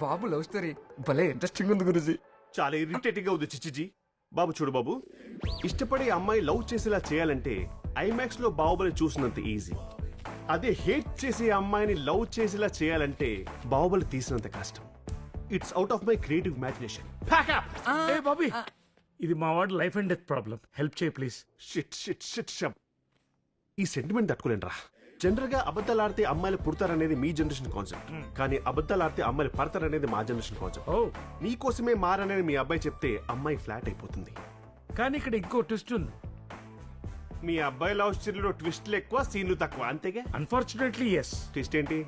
Babu love story. భలే interesting ఉంది గురుజీ. చాలా ఇరిటేటింగ్గా ఉంది చిచ్చిజీ. బాబు చూడు బాబు. ఇష్టపడే అమ్మాయి లవ్ చేసేలా చేయాలంటే ఐమాక్స్లో బాహుబలి చూసినంత ఈజీ అదే హేట్ చేసే అమ్మాయిని లవ్ చేసేలా చేయాలంటే బాహుబలి తీసినంత కష్టం. It's out of my creative imagination A Bobby! ఇది మా వాడి life and death problem help చేయి ప్లీజ్ షిట్ షిట్ షిట్ షప్ ఈ సెంటిమెంట్ తట్టుకోలేంట్రా జనరల్గా అబద్ధాలు ఆడితే అమ్మాయిలు పుడతారనేది మీ జనరేషన్ కాన్సెప్ట్ కానీ అబద్ధాలు ఆడితే అమ్మాయిలు పడతారనేది మా జనరేషన్ కాన్సెప్ట్ ఓ నీకోసమే మారనేది మీ అబ్బాయి చెప్తే అమ్మాయి ఫ్లాట్ అయిపోతుంది. కానీ ఇక్కడ ఇంకో ట్విస్ట్ ఉంది. మీ అబ్బాయి లవ్ స్టోరీలో ట్విస్ట్లు ఎక్కువ సీన్లు తక్కువ అంతేగా? అన్ఫార్చునేట్లీ ఎస్ ట్విస్ట్ ఏంటి?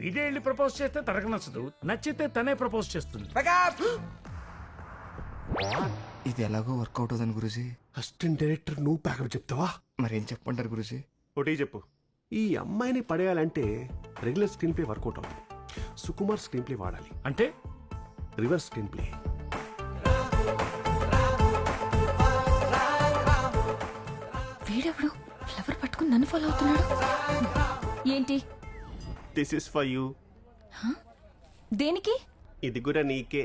వీడే వెళ్ళి ప్రపోజ్ చేస్తే తనకు నచ్చదు నచ్చితే తనే ప్రపోజ్ చేస్తుంది. ఇది ఎలాగో వర్కౌట్ అవుతుంది గురుజీ. అసిస్టెంట్ డైరెక్టర్ నువ్వు ప్యాకప్ చెప్తావా? మరేం చెప్పంటారు గురుజీ? ఒకటి చెప్పు. ఈ అమ్మాయిని పడేయాలంటే రెగ్యులర్ స్క్రీన్ ప్లే వర్కౌట్ అవుతుంది సుకుమార్ స్క్రీన్ ప్లే వాడాలి. అంటే? రివర్స్ స్క్రీన్ ప్లే వీడెవడు? ఫ్లవర్ పట్టుకుని నన్ను ఫాలో అవుతున్నాడు. ఏంటి? దిస్ ఇస్ ఫర్ యూ దేనికి? ఇది కూడా నీకే.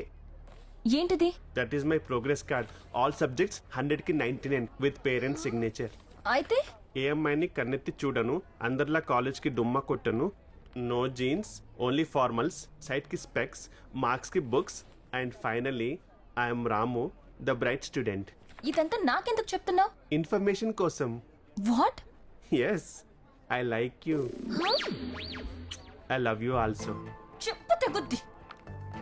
ఏంటిది? That is my progress card all subjects హండ్రెడ్కి ninety nine with parents signature అయితే? ఏ అమ్మాయిని కన్నెత్తి చూడను అందరిలా కాలేజ్కి డుమ్మా కొట్టను. నో జీన్స్ ఓన్లీ ఫార్మల్స్ సైట్కి స్పెక్స్ మార్క్స్కి books and finally I'm Ramu the bright student. ఇదంతా నాకెందుకు చెప్తున్నావు? ఇన్ఫర్మేషన్ కోసం. What? Yes I like you I love you also చెప్పు తెగుద్ది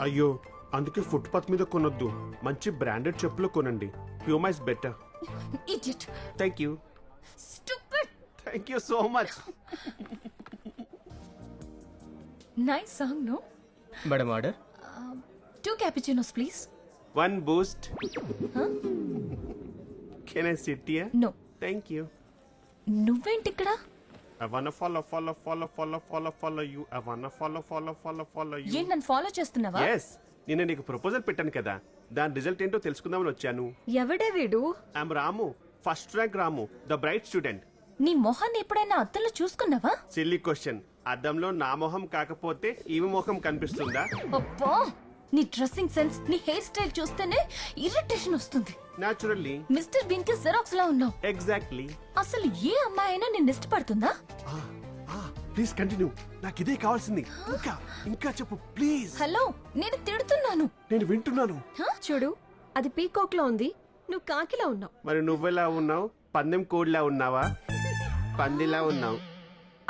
అయ్యో అందుకే ఫుట్పాత్ మీద కొనొద్దు. మంచి బ్రాండెడ్ చెప్పులు కొనండి. హ్యూమైస్ better thank you thank you so much nice song no madam order two cappuccinos please one Boost can I sit here no thank you నువ్వేంటి ఇక్కడ I wanna follow, follow, follow, follow, follow, follow you. I wanna follow, follow, follow, follow you. ఏంటి నన్ను follow చేస్తున్నావా? Yes నిన్న నీకు proposal పెట్టాను కదా. దాని రిజల్ట్ ఏంటో తెలుసుకుందామని వచ్చాను. ఎవడే వీడు? I'm Ramu first rank Ramu the bright student నీ మొహాన్ని ఎప్పుడైనా అద్దంలో చూసుకున్నావా? సిల్లీ క్వశ్చన్ అద్దంలో నా మొహం కాకపోతే ఈమె మొహం కనిపిస్తుందా? అబ్బా! నీ డ్రెస్సింగ్ సెన్స్ నీ హెయిర్ స్టైల్ చూస్తేనే ఇరిటేషన్ వస్తుంది. న్యాచురల్లీ మిస్టర్ బిన్కి జెరాక్స్ లా ఉన్నావు. ఎగ్జాక్ట్లీ అసలు ఏ అమ్మాయి అయినా నిన్ను ఇష్టపడుతుందా? ప్లీజ్ కంటిన్యూ నాకు ఇదే కావాల్సింది. ఇంకా ఇంకా చెప్పు ప్లీజ్ హలో నేను తిడుతున్నాను. నేను వింటున్నాను. చూడు అది పీకాక్లో ఉంది. నువ్వు కాకిలా ఉన్నావు. మరి నువ్వెలా ఉన్నావు? పందెం కోడ్లా ఉన్నావా? పందిలా ఉన్నావు.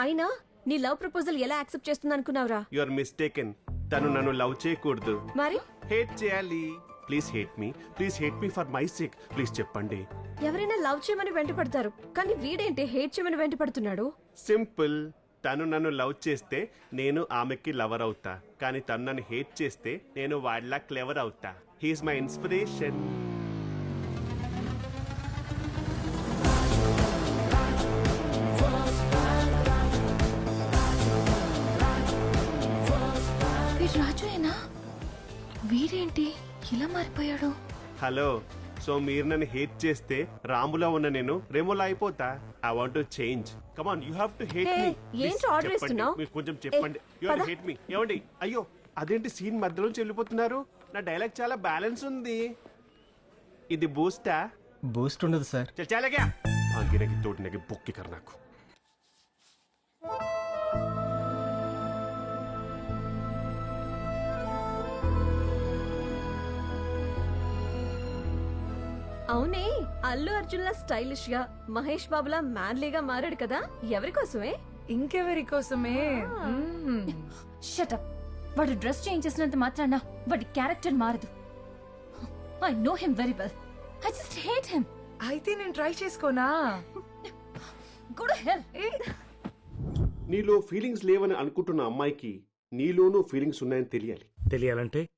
అయినా నీ లవ్ ప్రపోజల్ ఎలా యాక్సెప్ట్ చేస్తుంది అనుకున్నావురా యు ఆర్ మిస్టేకెన్ తను నన్ను లవ్ చేయకూడదు. మరి? హేట్ చేయాలి. Please hate me please hate me for my sake please చెప్పండి. ఎవరైనా లవ్ చేయమని వెంట పడతారు కానీ వీడేంటి హేట్ చేయమని వెంట పడుతున్నాడు? సింపుల్ తను నన్ను లవ్ చేస్తే నేను ఆమెకి లవర్ అవుతా. కానీ తను నన్ను హేట్ చేస్తే నేను వాడిలా క్లెవర్ అవుతా. హీఈస్ మై ఇన్స్పిరేషన్ రాజుయేనా వీడేంటి ఇలా మారిపోయాడు? హలో సో మీరు నన్ను హేట్ చేస్తే రాములా ఉన్న నేను రెమోలా అయిపోతా? I want to change come on you have to hate me ఏంటి ఆర్డర్ ఇస్తున్నావు? మీరు కొంచెం చెప్పండి. యు హావ్ హేట్ మీ ఏమండి? అయ్యో అదేంటి సీన్ మధ్యలోంచి వెళ్ళిపోతున్నారు? నా డైలాగ్ చాలా బ్యాలెన్స్ ఉంది. ఇది బూస్టా బూస్ట్ ఉండదు సార్ చల్ చాలగా ఆంగినకి తోటినకి బొక్కి కర్నాకు అవునే అల్లు అర్జున్ లా స్టైలిష్గా మహేష్ బాబులా మ్యాన్లీగా మారాడు కదా? ఎవరి కోసమే? ఇంకెవరి కోసమే? షటప్ వాడు డ్రెస్ చేంజ్ చేసినంత మాత్రాన వాడి క్యారెక్టర్ మారదు. I know him very well I just hate him అయితే నేను ట్రై చేసుకోనా? గుడ్ హెల్ నీలో ఫీలింగ్స్ లేవని అనుకుంటున్న అమ్మాయికి నీలోనూ ఫీలింగ్స్ ఉన్నాయని తెలియాలి. తెలియాలంటే?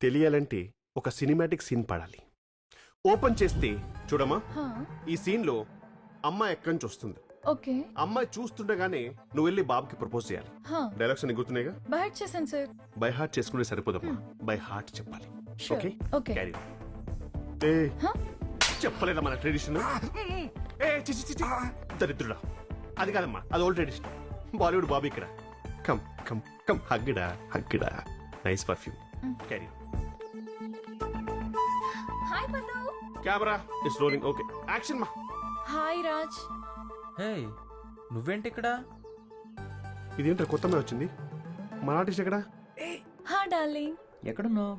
తెలియాలంటే ఒక సినిమాటిక్ సీన్ పడాలి. ఓపెన్ చేస్తే చూడమ్మా ఈ సీన్లో అమ్మాయి ఎక్కడి నుంచి వస్తుంది? ఓకే. అమ్మాయి చూస్తుండగానే నువ్వు వెళ్ళి బాబుకి ప్రపోజ్ చేయాలి. డైలాగ్స్ అన్ని గుర్తున్నాయిగా? బయట చేశాను సార్. బై హార్ట్ చేసుకుంటే సరిపోదమ్మా. బై హార్ట్ చెప్పాలి. ఓకే? Okay. క్యారీ ఏ చెప్పలేదా మన ట్రెడిషన్ ఏ చిచి చిచి దరిద్రుడా. అది కాదమ్మా అది ఓల్డ్ ట్రెడిషన్ బాలీవుడ్ బాబీ ఇక్కడ. కమ్ కమ్ కమ్ హగ్గిడా హగ్గిడా. Nice perfume Carrie hi camera is rolling okay action మా హాయ్ రాజ్ హే నువ్వేంటి ఇక్కడ? ఇదేంటో కొత్త మీద వచ్చింది? మన ఆర్టిస్ట్ ఎక్కడ? హా డార్లింగ్ ఎక్కడున్నావు?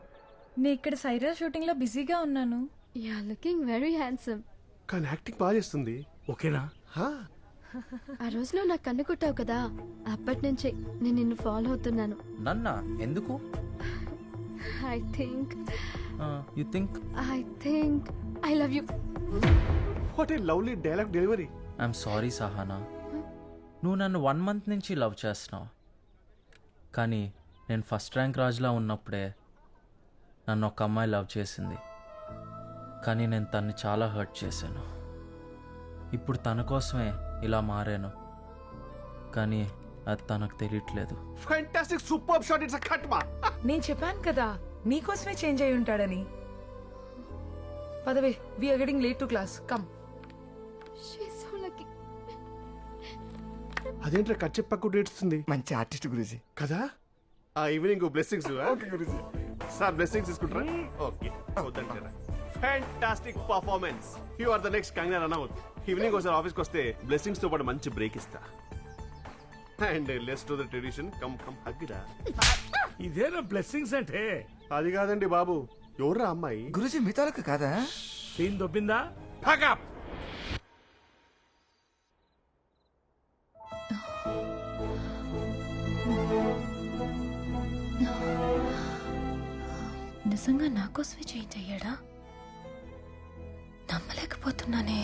నేను ఇక్కడ సైరా షూటింగ్లో బిజీగా ఉన్నాను. యా లుకింగ్ వెరీ హ్యాండ్సమ్ కానీ యాక్టింగ్ బాగా చేస్తుంది. ఓకేనా? హా? ఆ రోజులో నాకు కన్ను కుట్టావు కదా అప్పటి నుంచే నేను నిన్ను ఫాలో అవుతున్నాను. నన్నా ఎందుకు? I think you think I think I love you what a lovely dialogue delivery I'm sorry Sahana నువ్వు నన్ను వన్ మంత్ నుంచి లవ్ చేస్తున్నావు. కానీ నేను ఫస్ట్ ర్యాంక్ రాజులా ఉన్నప్పుడే నన్ను ఒక అమ్మాయి లవ్ చేసింది. కానీ నేను తన్ని చాలా హర్ట్ చేశాను. ఇప్పుడు తన కోసమే ఇలా మారాను. కానీ అది తనకు తెలియట్లేదు. Fantastic super shot it's a cut మా నేను చెప్పాను కదా నీకోసమే చేంజ్ అయి ఉంటాడని. పదవే we're getting late to class come so lucky అదేంట్రా కట్ చెప్పకు ఏడుస్తుంది? మంచి ఆర్టిస్ట్ గురుజీ. కదా? ఆ evening blessings okay Guruji. Sir blessings తీసుకుంటారా? Okay వద్దంటారా? Fantastic performance you are the next Kangana Ranaut evening ఒకసారి ఆఫీస్కి వస్తే బ్లెస్సింగ్స్తో పాటు మంచి బ్రేక్ ఇస్తా. And less to the tradition come come హగ్గిరా ఇదేనా బ్లెస్సింగ్స్ అంటే? అది కాదండి బాబు. ఎవర్రా అమ్మాయి? గురుజీ మిగతాలకు కాదా? సీన్ దొబ్బిందా? ప్యాకప్ నిజంగా నా కోసమే చేంజ్ అయ్యాడా నమ్మలేకపోతున్నానే.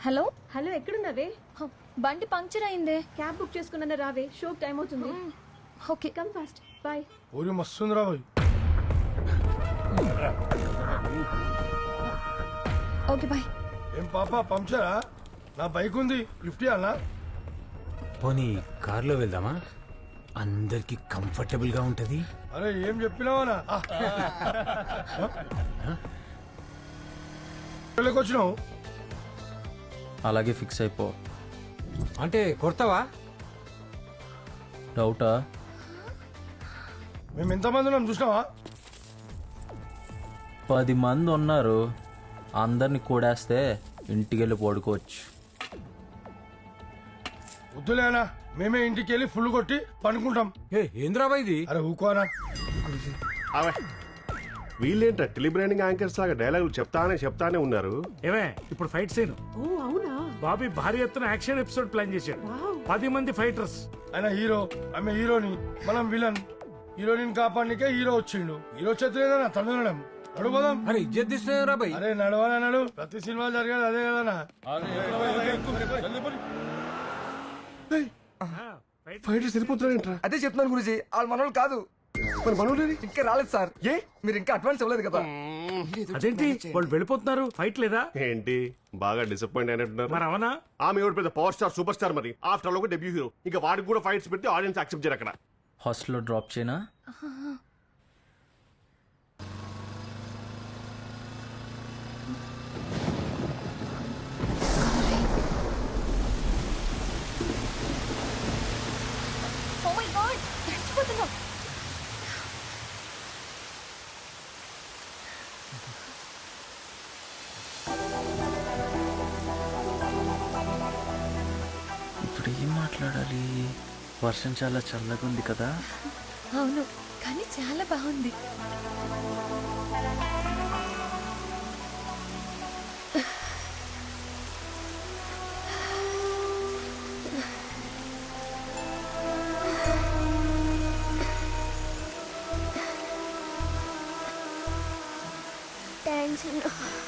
హలో? హలో ఎక్కడున్నావే? హ, బండి పంక్చర్ అయిందే. క్యాబ్ బుక్ చేసుకున్నా రావే షోక్ టైం అవుతుంది. ఓకే. Come fast. బాయ్. ఊరి మస్తుందిరా బాయ్. Okay bye. ఏం పాప పంచరా నా బైక్ ఉంది లిఫ్ట్ ఇవ్వాలా పోనీ కార్లో వెళ్దామా? అందరికి కంఫర్టబుల్గా ఉంటది. అరే ఏం చెప్పినావనా వచ్చినావు? అలాగే ఫిక్స్ అయిపో. అంటే కొడతావా? డౌటా? మేము ఎంతమంది ఉన్నాం చూసినావా? పది మంది ఉన్నారు. అందరిని కూడేస్తే ఇంటికి వెళ్ళి పడుకోవచ్చు వద్దులేనా మేమే ఇంటికి వెళ్ళి ఫుల్ కొట్టి పండుకుంటాం ఏ ఏంద్రాబా ఇది? అరే ఊకోనా అవే. వీళ్ళేంట్రా టెలిబ్రాండింగ్ యాంకర్స్ లాగా డైలాగులు చెప్తానే చెప్తానే ఉన్నారు? ఏమే ఇప్పుడు ఫైట్ సీన్. బాబీ భారీ ఎత్తున యాక్షన్ ఎపిసోడ్ ప్లాన్ చేశాడు. పది మంది ఫైటర్స్. ఆయన హీరో ఆమె హీరోని మనం విలన్. హీరోయిన్ కాపాడనికే హీరో వచ్చిండు. హీరో చేతులేదన్నా తమిళం నడుపోదాం అరే ఇజ్జత్ తీస్తున్నారా బాయ్ అరే నడవాలా నడు. ప్రతి సినిమా జరిగేది అదే కదనా ఫైటర్స్ వెళ్ళిపోతున్నారేంట్రా అదే చెప్తున్నాను గురుజీ వాళ్ళ మనోళ్ళు కాదు. మరి మనోళ్ళేరి? ఇంకా రాలేదు సార్. ఏ? మీరు ఇంకా అడ్వాన్స్ ఇవ్వలేదు కదా. అదేంటి? వాళ్ళు వెళ్ళిపోతున్నారు. ఫైట్ లేదా? ఏంటి? బాగా డిసప్పాయింట్ అయినట్టున్నారు. మరి అవనా? ఆమె ఎవరు పెద్ద పవర్ స్టార్ సూపర్ స్టార్ మరి? ఆఫ్టర్ ఆల్ ఒక డెబ్యూ హీరో ఇంకా వాడికి కూడా ఫైట్స్ పెడితే ఆడియన్స్ యాక్సెప్ట్ చేయరు అక్కడ. హాస్టల్లో డ్రాప్ చేయనా ఓ మై గాడ్ చచ్చిపోతున్నా ఇప్పుడు ఏం మాట్లాడాలి? వర్షం చాలా చల్లగా ఉంది కదా? అవును కానీ చాలా బాగుంది. 真的。